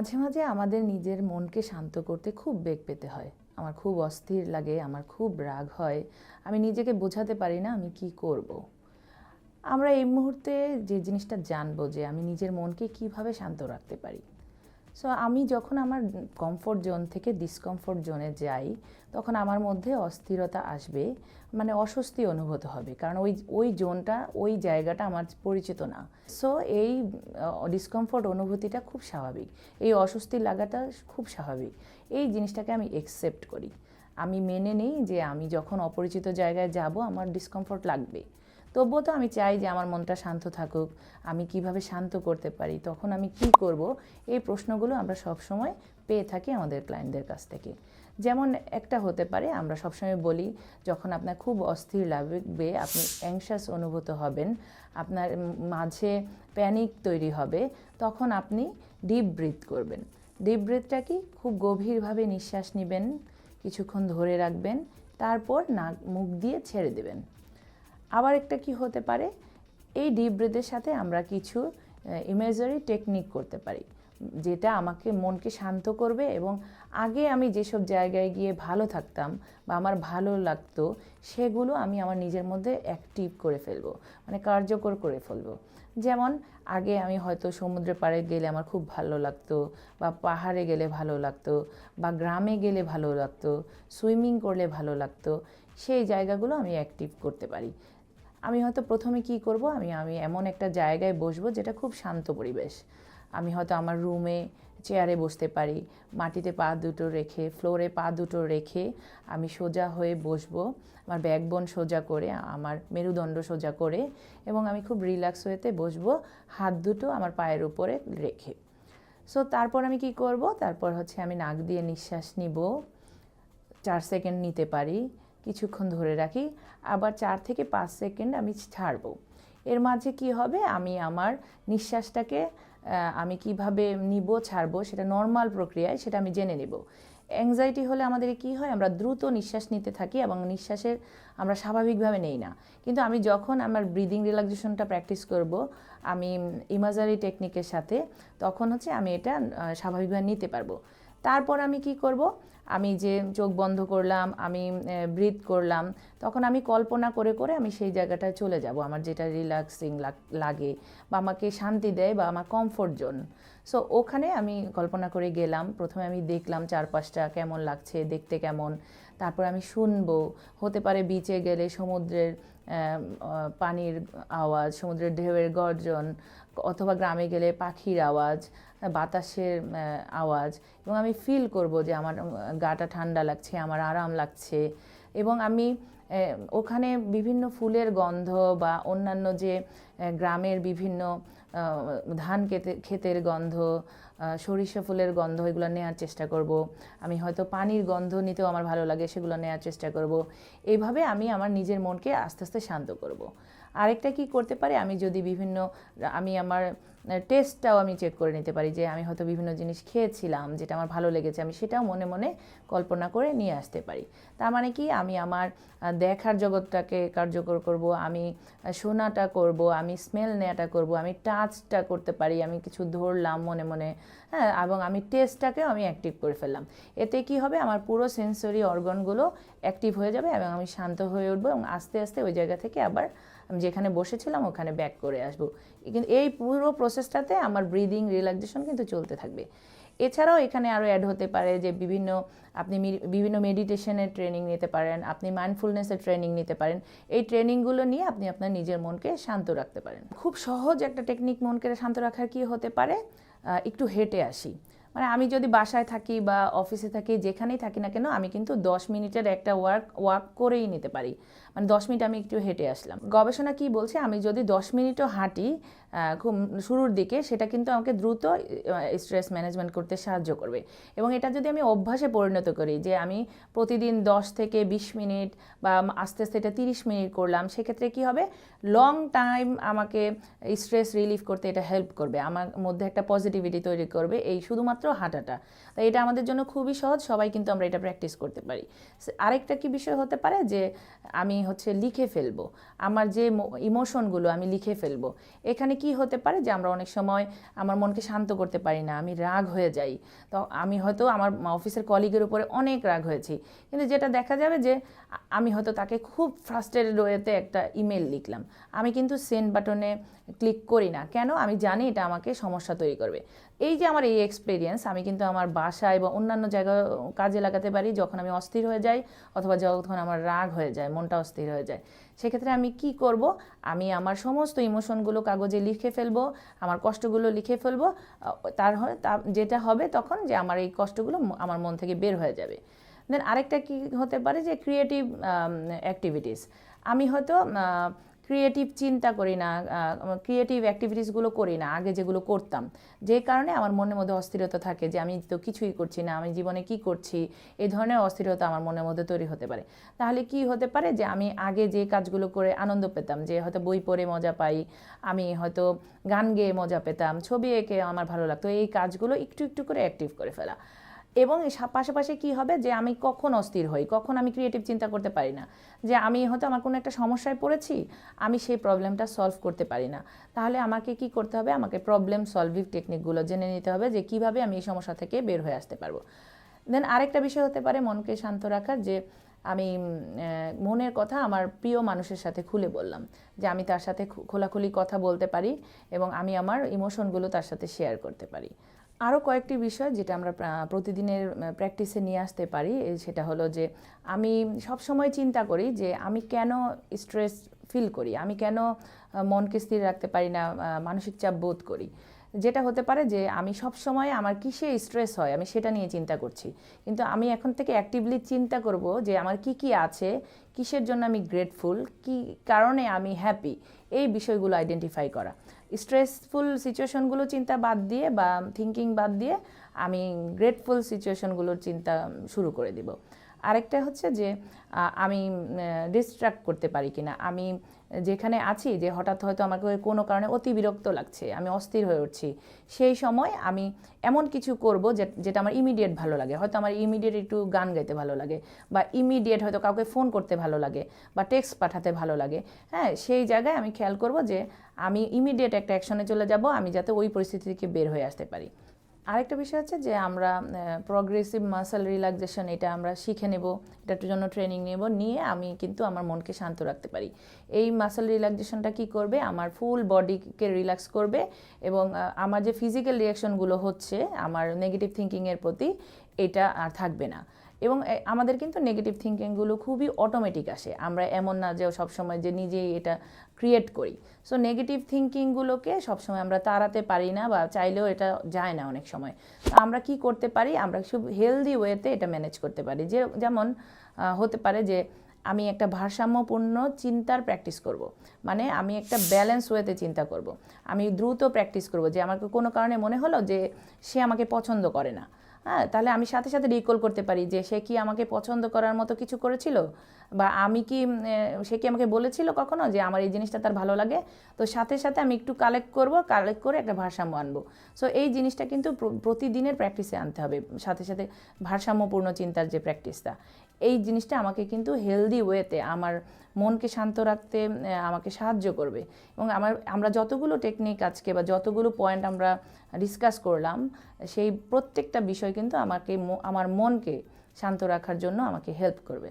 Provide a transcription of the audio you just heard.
মাঝে মাঝে আমাদের নিজের মনকে শান্ত করতে খুব বেগ পেতে হয়। আমার খুব অস্থির লাগে, আমার খুব রাগ হয়। আমি নিজেকে বোঝাতে পারি না আমি কি করব। আমরা এই মুহূর্তে যে জিনিসটা জানব যে আমি নিজের মনকে কীভাবে শান্ত রাখতে পারি। সো আমি যখন আমার কমফোর্ট জোন থেকে ডিসকমফোর্ট জোনে যাই, তখন আমার মধ্যে অস্থিরতা আসবে মানে অস্বস্তি অনুভূত হবে। কারণ ওই ওই জোনটা ওই জায়গাটা আমার পরিচিত না। সো এই ডিসকমফোর্ট অনুভূতিটা খুব স্বাভাবিক। এই অস্বস্তি লাগাটা খুব স্বাভাবিক। এই জিনিসটাকে আমি একসেপ্ট করি। আমি মেনে নিই যে আমি যখন অপরিচিত জায়গায় যাব, আমার ডিসকমফোর্ট লাগবে। তবুও তো আমি চাই যে আমার মনটা শান্ত থাকুক, আমি কীভাবে শান্ত করতে পারি, তখন আমি কি করব, এই প্রশ্নগুলো আমরা সব সময় পেয়ে থাকি আমাদের ক্লায়েন্টদের কাছ থেকে। যেমন একটা হতে পারে, আমরা সবসময় বলি, যখন আপনার খুব অস্থির লাগবে, আপনি অ্যাংশাস অনুভূত হবেন, আপনার মাঝে প্যানিক তৈরি হবে, তখন আপনি ডিপ ব্রিথ করবেন। ডিপ ব্রিথটা কি? খুব গভীরভাবে নিঃশ্বাস নেবেন, কিছুক্ষণ ধরে রাখবেন, তারপর নাক মুখ দিয়ে ছেড়ে দেবেন। আবার একটা কি হতে পারে? এই ডিপ ব্রেথের সাথে আমরা কিছু ইমেজারি টেকনিক করতে পারি, যেটা আমাকে মনকে শান্ত করবে এবং আগে আমি যেসব জায়গায় গিয়ে ভালো থাকতাম বা আমার ভালো লাগতো, সেগুলো আমি আমার নিজের মধ্যে অ্যাক্টিভ করে ফেলব মানে কার্যকর করে ফেলব। যেমন, আগে আমি হয়তো সমুদ্রের পাড়ে গেলে আমার খুব ভালো লাগতো বা পাহাড়ে গেলে ভালো লাগতো বা গ্রামে গেলে ভালো লাগতো, সুইমিং করলে ভালো লাগতো, সেই জায়গাগুলো আমি অ্যাক্টিভ করতে পারি। আমি হয়তো প্রথমে কি করব? আমি আমি এমন একটা জায়গায় বসবো যেটা খুব শান্ত পরিবেশ। আমি হয়তো আমার রুমে চেয়ারে বসতে পারি, মাটিতে পা দুটো রেখে, ফ্লোরে পা দুটো রেখে আমি সোজা হয়ে বসবো, আমার ব্যাকবোন সোজা করে, আমার মেরুদণ্ড সোজা করে এবং আমি খুব রিল্যাক্স হয়েতে বসবো, হাত দুটো আমার পায়ের উপরে রেখে। সো তারপর আমি কি করব? তারপর হচ্ছে আমি নাক দিয়ে নিঃশ্বাস নিব, চার সেকেন্ড নিতে পারি কিছুক্ষণ ধরে রাখি, আবার চার থেকে পাঁচ সেকেন্ড আমি ছাড়বো। এর মাঝে কি হবে? আমি আমার নিঃশ্বাসটাকে আমি কীভাবে নিব, ছাড়বো, সেটা নর্মাল প্রক্রিয়ায় সেটা আমি জেনে নেব। অ্যাংজাইটি হলে আমাদের কি হয়? আমরা দ্রুত নিঃশ্বাস নিতে থাকি এবং নিঃশ্বাসের আমরা স্বাভাবিকভাবে নেই না। কিন্তু আমি যখন আমার ব্রিদিং রিল্যাক্সেশনটা প্র্যাকটিস করব, আমি ইমাজারি টেকনিকের সাথে, তখন হচ্ছে আমি এটা স্বাভাবিকভাবে নিতে পারব। তারপর আমি কি করব? আমি যে চোখ বন্ধ করলাম, আমি ব্রিথ করলাম, তখন আমি কল্পনা করে করে আমি সেই জায়গাটায় চলে যাব, আমার যেটা রিল্যাক্সিং লাগে বা আমাকে শান্তি দেয় বা আমার কমফোর্ট জোন সো ওখানে আমি কল্পনা করে গেলাম, প্রথমে আমি দেখলাম চারপাশটা কেমন লাগছে, দেখতে কেমন, তারপর আমি শুনব, হতে পারে বিচে গেলে সমুদ্রের পানির আওয়াজ, সমুদ্রের ঢেউয়ের গর্জন, অথবা গ্রামে গেলে পাখির আওয়াজ বাতাসের আওয়াজ এবং আমি ফিল করব যে আমার গাটা ঠান্ডা লাগছে, আমার আরাম লাগছে এবং আমি ওখানে বিভিন্ন ফুলের গন্ধ বা অন্যান্য যে গ্রামের বিভিন্ন ধান খেতে, ক্ষেতের গন্ধ সরিষা ফুলের গন্ধ এগুলো নেওয়ার চেষ্টা করব। আমি হয়তো পানির গন্ধ নিতেও আমার ভালো লাগে, সেগুলো নেওয়ার চেষ্টা করব। এইভাবে আমি আমার নিজের মনকে আস্তে আস্তে শান্ত করব। আরেকটা কি করতে পারে? আমি যদি বিভিন্ন, আমি আমার টেস্টটাও আমি চেক করে নিতে পারি যে আমি হয়তো বিভিন্ন জিনিস খেয়েছিলাম যেটা আমার ভালো লেগেছে, আমি সেটাও মনে মনে কল্পনা করে নিয়ে আসতে পারি। তার মানে কি? আমি আমার দেখার জগৎটাকে কার্যকর করব, আমি শোনাটা করব, আমি স্মেল নেওয়াটা করব, আমি টাচটা করতে পারি, আমি কিছু ধরলাম মনে মনে হ্যাঁ এবং আমি টেস্টটাকেও আমি অ্যাক্টিভ করে ফেললাম। এতে কি হবে? আমার পুরো সেন্সরি অর্গনগুলো অ্যাক্টিভ হয়ে যাবে এবং আমি শান্ত হয়ে উঠবো এবং আস্তে আস্তে ওই জায়গা থেকে আবার আমি যেখানে বসেছিলাম ওখানে ব্যাক করে আসব। কিন্তু এই পুরো প্রসেসটাতে আমার ব্রিদিং রিল্যাক্সেশন কিন্তু চলতে থাকবে। এছাড়াও এখানে আরও অ্যাড হতে পারে যে বিভিন্ন, আপনি বিভিন্ন মেডিটেশনের ট্রেনিং নিতে পারেন, আপনি মাইন্ডফুলনেসের ট্রেনিং নিতে পারেন। এই ট্রেনিংগুলো নিয়ে আপনি আপনার নিজের মনকে শান্ত রাখতে পারেন। খুব সহজ একটা টেকনিক মনকে শান্ত রাখার কি হতে পারে? একটু হেঁটে আসি। মানে আমি যদি বাসায় থাকি বা অফিসে থাকি, যেখানেই থাকি না কেন, আমি কিন্তু দশ মিনিটের একটা ওয়ার্ক ওয়ার্ক করেই নিতে পারি। মানে দশ মিনিট আমি একটু হেঁটে আসলাম। গবেষণা কি বলছে? আমি যদি দশ মিনিটও হাঁটি খুব শুরুর দিকে, সেটা কিন্তু আমাকে দ্রুত স্ট্রেস ম্যানেজমেন্ট করতে সাহায্য করবে। এবং এটা যদি আমি অভ্যাসে পরিণত করি যে আমি প্রতিদিন দশ থেকে বিশ মিনিট বা আস্তে আস্তে এটা তিরিশ মিনিট করলাম, সেক্ষেত্রে কি হবে? লং টাইম আমাকে স্ট্রেস রিলিফ করতে এটা হেল্প করবে। আমার মধ্যে একটা পজিটিভিটি তৈরি করবে এই শুধুমাত্র হাঁটাটা। তাই এটা আমাদের জন্য খুবই সহজ, সবাই কিন্তু আমরা এটা প্র্যাকটিস করতে পারি। আরেকটা কি বিষয় হতে পারে? যে আমি হচ্ছে লিখে ফেলব। আমার যে ইমোশনগুলো আমি লিখে ফেলব। এখানে কি হতে পারে যে আমরা অনেক সময় আমার মনকে শান্ত করতে পারি না, আমি রাগ হয়ে যাই। তো আমি হয়তো আমার অফিসের কলিগের উপরে অনেক রাগ হয়েছি। কিন্তু যেটা দেখা যাবে যে আমি হয়তো তাকে খুব ফ্রাস্ট্রেটেড ওয়েতে একটা ইমেল লিখলাম। আমি কিন্তু সেন্ড বাটনে ক্লিক করি না। কেন? আমি জানি এটা আমাকে সমস্যা তৈরি করবে। এই যে আমার এই এক্সপিরিয়েন্স আমি কিন্তু আমার বাসায় বা অন্যান্য জায়গায় কাজে লাগাতে পারি যখন আমি অস্থির হয়ে যাই অথবা যখন আমার রাগ হয়ে যায়, মনটা অস্থির হয়ে যায়। সেক্ষেত্রে আমি কি করব? আমি আমার সমস্ত ইমোশনগুলো কাগজে লিখে ফেলব, আমার কষ্টগুলো লিখে ফেলব তার তা- যেটা হবে তখন যে আমার এই কষ্টগুলো আমার মন থেকে বের হয়ে যাবে। দেন আরেকটা কি হতে পারে যে ক্রিয়েটিভ অ্যাক্টিভিটিস আমি হয়তো ক্রিয়েটিভ চিন্তা করি না ক্রিয়েটিভ অ্যাক্টিভিটিসগুলো করি না, আগে যেগুলো করতাম। যে কারণে আমার মনের মধ্যে অস্থিরতা থাকে যে আমি তো কিছুই করছি না, আমি জীবনে কি করছি এই ধরনের অস্থিরতা আমার মনের মধ্যে তৈরি হতে পারে। তাহলে কি হতে পারে যে আমি আগে যে কাজগুলো করে আনন্দ পেতাম, যে হয়তো বই পড়ে মজা পাই, আমি হয়তো গান গেয়ে মজা পেতাম, ছবি এঁকে আমার ভালো লাগতো, এই কাজগুলো একটু একটু করে অ্যাক্টিভ করে ফেলা। এবং পাশাপাশি কি হবে যে আমি কখন অস্থির হই? কখন আমি ক্রিয়েটিভ চিন্তা করতে পারি না? যে আমি হয়তো আমার কোনো একটা সমস্যায় পড়েছি, আমি সেই প্রবলেমটা সলভ করতে পারি না। তাহলে আমাকে কি করতে হবে? আমাকে প্রবলেম সলভিং টেকনিকগুলো জেনে নিতে হবে যে কীভাবে আমি এই সমস্যা থেকে বের হয়ে আসতে পারব। দেন আরেকটা বিষয় হতে পারে মনকে শান্ত রাখার যে আমি মনের কথা আমার প্রিয় মানুষের সাথে খুলে বললাম। যে আমি তার সাথে খোলাখুলি কথা বলতে পারি এবং আমি আমার ইমোশনগুলো তার সাথে শেয়ার করতে পারি। আরও কয়েকটি বিষয় যেটা আমরা প্রতিদিনের প্র্যাকটিসে নিয়ে আসতে পারি সেটা হলো যে আমি সবসময় চিন্তা করি যে আমি কেন স্ট্রেস ফিল করি, আমি কেন মনকে স্থির রাখতে পারি না মানসিক চাপ বোধ করি। যেটা হতে পারে যে আমি সব সময় আমার কিসে স্ট্রেস হয়, আমি সেটা নিয়ে চিন্তা করছি। কিন্তু আমি এখন থেকে অ্যাক্টিভলি চিন্তা করব যে আমার কি কি আছে, কিসের জন্য আমি গ্রেটফুল কি কারণে আমি হ্যাপি এই বিষয়গুলো আইডেন্টিফাই করা। স্ট্রেসফুল সিচুয়েশনগুলো চিন্তা বাদ দিয়ে বা থিঙ্কিং বাদ দিয়ে আমি গ্রেটফুল সিচুয়েশনগুলোর চিন্তা শুরু করে দিব। আরেকটা হচ্ছে যে আমি ডিস্ট্রাক্ট করতে পারি কিনা। আমি যেখানে আছি, যে হঠাৎ হয়তো আমাকে কোনো কারণে অতি বিরক্ত লাগছে, আমি অস্থির হয়ে উঠছি। সেই সময় আমি এমন কিছু করব যেটা আমার ইমিডিয়েট ভালো লাগে। হয়তো আমার ইমিডিয়েট একটু গান গাইতে ভালো লাগে, বা ইমিডিয়েট হয়তো কাউকে ফোন করতে ভালো লাগে, বা টেক্সট পাঠাতে ভালো লাগে। হ্যাঁ সেই জায়গায় আমি খেয়াল করব যে, আমি ইমিডিয়েট একটা অ্যাকশনে চলে যাব, আমি যাতে ওই পরিস্থিতি থেকে বের হয়ে আসতে পারি। আরেকটা বিষয় হচ্ছে যে আমরা প্রগ্রেসিভ মাসেল রিল্যাক্সেশন এটা আমরা শিখে নেব এটার জন্য ট্রেনিং নেব, নিয়ে আমি কিন্তু আমার মনকে শান্ত রাখতে পারি। এই মাসেল রিল্যাক্সেশনটা কি করবে? আমার ফুল বডিকে রিল্যাক্স করবে এবং আমার যে ফিজিক্যাল রিয়াকশনগুলো হচ্ছে, আমার নেগেটিভ থিঙ্কিংয়ের প্রতি এটা আর থাকবে না। এবং আমাদের কিন্তু নেগেটিভ থিঙ্কিংগুলো খুবই অটোমেটিক আসে। আমরা এমন না যে সবসময় যে নিজেই এটা ক্রিয়েট করি। সো নেগেটিভ থিঙ্কিংগুলোকে সবসময় আমরা তাড়াতে পারি না বা চাইলেও এটা যায় না অনেক সময়। তো আমরা কি করতে পারি? আমরা খুব হেলদি ওয়েতে এটা ম্যানেজ করতে পারি। যে, যেমন হতে পারে যে, আমি একটা ভারসাম্যপূর্ণ চিন্তার প্র্যাকটিস করব। মানে আমি একটা ব্যালেন্স ওয়েতে চিন্তা করব। আমি দ্রুত প্র্যাকটিস করব যে, আমাকে কোনো কারণে মনে হলো যে, সে আমাকে পছন্দ করে না। হ্যাঁ তাহলে আমি সাথে সাথে রিকল করতে পারি যে সে কি আমাকে পছন্দ করার মতো কিছু করেছিল? বা আমি কি সে কি আমাকে বলেছিল কখনো যে আমার এই জিনিসটা তার ভালো লাগে? তো সাথে সাথে আমি একটু কালেক্ট করব কালেক্ট করে একটা ভারসাম্য আনব। সো এই জিনিসটা কিন্তু প্রতিদিনের প্র্যাকটিসে আনতে হবে। সাথে সাথে ভারসাম্যপূর্ণ চিন্তার যে প্র্যাকটিসটা এই জিনিসটা আমাকে কিন্তু হেলদি ওয়েতে আমার মনকে শান্ত রাখতে আমাকে সাহায্য করবে। এবং আমার, আমরা যতগুলো টেকনিক আজকে বা যতগুলো পয়েন্ট আমরা ডিসকাস করলাম, সেই প্রত্যেকটা বিষয় কিন্তু আমাকে আমার মনকে শান্ত রাখার জন্য আমাকে হেল্প করবে।